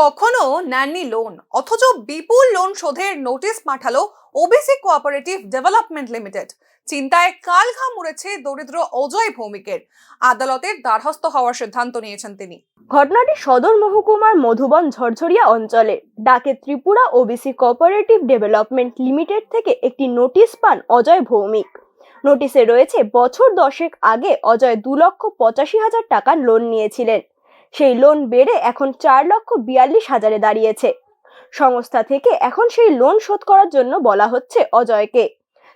কখনো নেননি লোন অথচ বিপুল লোন শোধের নোটিশ পাঠালো ওবিসি কোঅপারেটিভ ডেভেলপমেন্ট লিমিটেড চিন্তায় কাল ঘা মুড়েছে দরিদ্র অজয় ভৌমিকের। আদালতের দ্বারস্থ হওয়ার সিদ্ধান্ত নিয়েছেন তিনি। ঘটনাটি সদর মহকুমার মধুবন ঝরঝরিয়া অঞ্চলে। ডাকে Tripura OBC cooperative development limited থেকে একটি নোটিশ পান অজয় ভৌমিক। নোটিশে রয়েছে বছর দশেক আগে অজয় দু লক্ষ পঁচাশি হাজার টাকার লোন নিয়েছিলেন। সেই লোন বেড়ে এখন চার লক্ষ বিয়াল্লিশ হাজারে দাঁড়িয়েছে। সংস্থা থেকে এখন সেই লোন শোধ করার জন্য বলা হচ্ছে অজয়কে।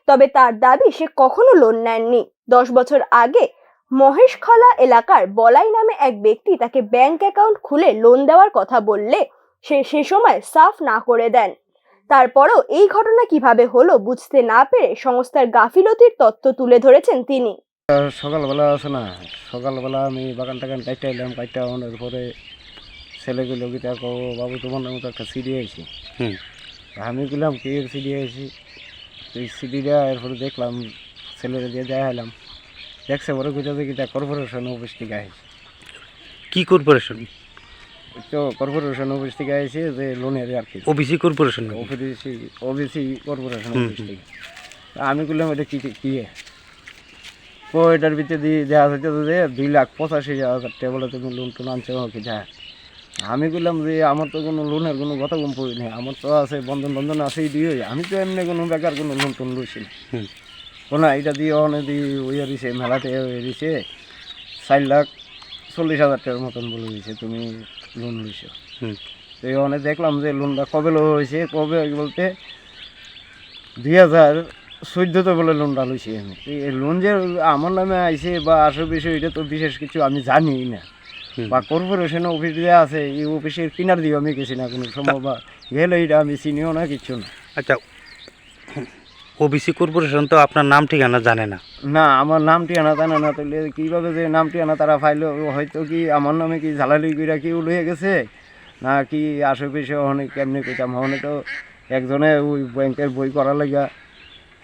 তবে তার দাবি সে কখনো লোন নেননি। দশ বছর আগে মহেশখলা এলাকার বলাই নামে এক ব্যক্তি তাকে ব্যাংক অ্যাকাউন্ট খুলে লোন দেওয়ার কথা বললে সে সে সময় সাফ না করে দেন। তারপরও এই ঘটনা কীভাবে হলো বুঝতে না পেরে সংস্থার গাফিলতির তথ্য তুলে ধরেছেন তিনি। সকালবেলা আছে না? সকালবেলা আমি বাগান টাগান কাটতে এলাম কাটতে আনার পরে ছেলেগুলো গিয়ে কো বাবু তোমার মতো একটা সিডি আইছি। হুম। আমি গেলাম কি সিডি আইছি? এই সিডিটা এরপরে দেখলাম ছেলেরা দিয়ে দেখা এলাম দেখছে পরে কোথাও দেখি কর্পোরেশন অফিস থেকে আইছে। কি কর্পোরেশন? তো কর্পোরেশন অফিস থেকে আইছে যে লোনের আর কি। OBC corporation OBC OBC corporation office থেকে। আমি বললাম এটা কি কি? ও এটার ভিতরে দিয়ে দেওয়া হচ্ছে যে দুই লাখ পঁচাশি হাজার টাকা বলে তুমি লোন টোন আনছো কি যা। আমি বললাম যে আমার তো কোনো লোনের কোনো কথা কম পড়ি নেই আমার তো আছে বন্ধন বন্ধন আছে দিয়ে আমি তো এমনি কোনো বেকার কোনো লোন টোন লইছি না। এটা দিয়ে অনেক দিয়ে ওই দিছে মেলাতে ওই দিছে চার লাখ চল্লিশ হাজার টাকার মতন বলে দিছে তুমি লোন লইছো। হুম। তো এই অনেক দেখলাম যে লোনটা কবে লো হয়েছে কবে বলতে দুই হাজার চোদ্দোতে বলে লোনটা লইছি আমি। এই লোন যে আমার নামে আইছে বা আসল বিষয় এটা তো বিশেষ কিছু আমি জানি না। বা কর্পোরেশন অফিস যে আছে এই অফিসের কিনার দিয়ে আমি গেছি না কোনো সময় বা গেলে এটা আমি চিনিও না কিছু না। আচ্ছা ওবিসি কর্পোরেশন তো আপনার নাম ঠিকানা জানে না। না আমার নাম ঠিকানা জানে না তাহলে কীভাবে যে নাম ঠিকানা তারা ফাইলো হয়তো কি আমার নামে কি ঝালালি কইরা কেউ লয়ে গেছে? না কি আশেপাশে অনেক কেমনি কইতাম অনেক তো একজনে ওই ব্যাংকের বই করা লাগা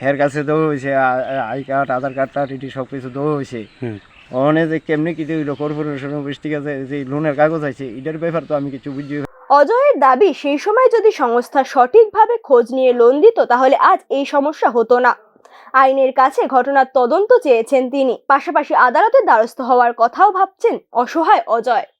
হের কাছে দেওয়া হয়েছে আই কার্ড আধার কার্ডটা টিটি সব কিছু দেওয়া হয়েছে। যে কেমনি কিছু হইল কর্পোরেশন অফিস থেকে যে যে লোনের কাগজ আছে এটার ব্যাপার তো আমি কিছু বুঝি অজয়ের দাবি সেই সময় যদি সংস্থা সঠিকভাবে খোঁজ নিয়ে লোন দিত তাহলে আজ এই সমস্যা হতো না। আইনের কাছে ঘটনার তদন্ত চেয়েছেন তিনি। পাশাপাশি আদালতের দ্বারস্থ হওয়ার কথাও ভাবছেন অসহায় অজয়।